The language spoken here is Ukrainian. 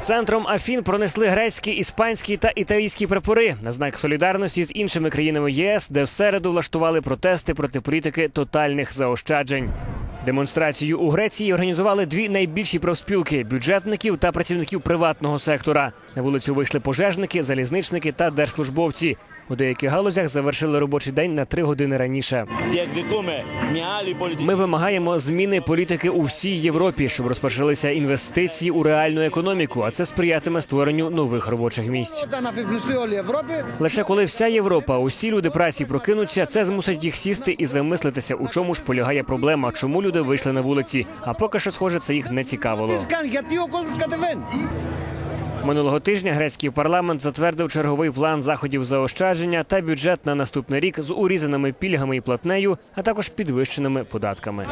Центром Афін пронесли грецькі, іспанські та італійські прапори на знак солідарності з іншими країнами ЄС, де в середу влаштували протести проти політики тотальних заощаджень. Демонстрацію у Греції організували дві найбільші профспілки бюджетників та працівників приватного сектора. На вулицю вийшли пожежники, залізничники та держслужбовці. У деяких галузях завершили робочий день на три години раніше. Ми вимагаємо зміни політики у всій Європі, щоб розпочалися інвестиції у реальну економіку. А це сприятиме створенню нових робочих місць. лише коли вся Європа, усі люди праці прокинуться, це змусить їх сісти і замислитися, у чому ж полягає проблема, чому люди люди вийшли на вулиці. А поки що, схоже, це їх не цікавило. Минулого тижня грецький парламент затвердив черговий план заходів заощадження та бюджет на наступний рік з урізаними пільгами і платнею, а також підвищеними податками.